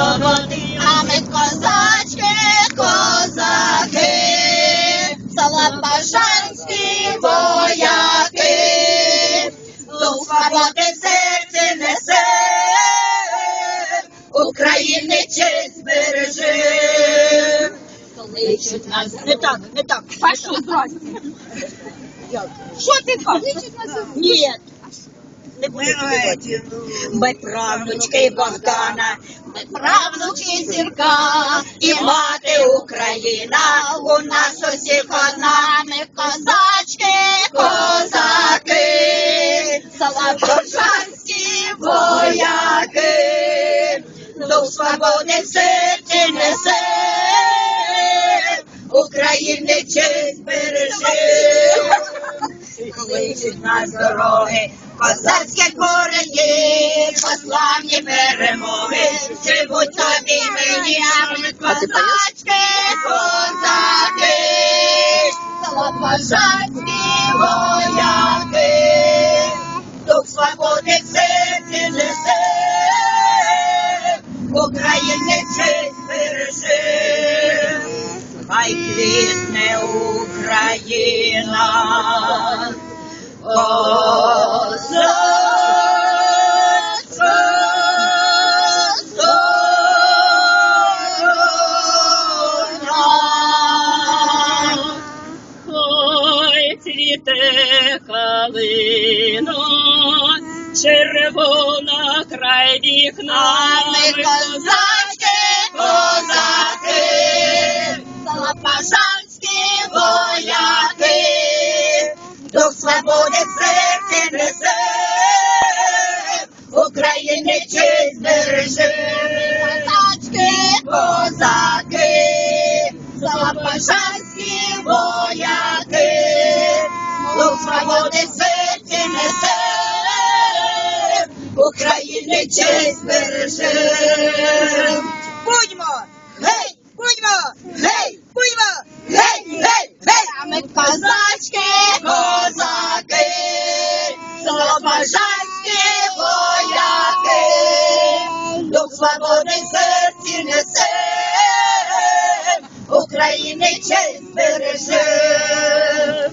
а ми козачки, козаки, Солопашанські вояки, до свободи в серці несе, України честь береже. Кличуть нас Не так, не так. Що, здрасте? Що ти кажеш? Ні. Тобі Ми правнучки Богдана, Ми правнучки зірка. І мати Україна, у нас усіх одна, ми козачки, козаки, Солопошанські вояки, дух свободи в серці несе, України честь береже. Кличуть нас дороги, козацькі корені, пославні перемоги, живуть тобі мені, а ми козачки, козаки, Солопашанські вояки, дух свободи в серці несе, України честь береже. Хай квітне Україна, калино, червона край вікна, ми козачки, козаки, Солопашанські вояки, серці несе, України чи береже. Козачки, козаки, Солопашанські вояки, дух свободи серці несе, України честь береже. Слобожанські вояки, дух свободи в серці несе, України честь береже.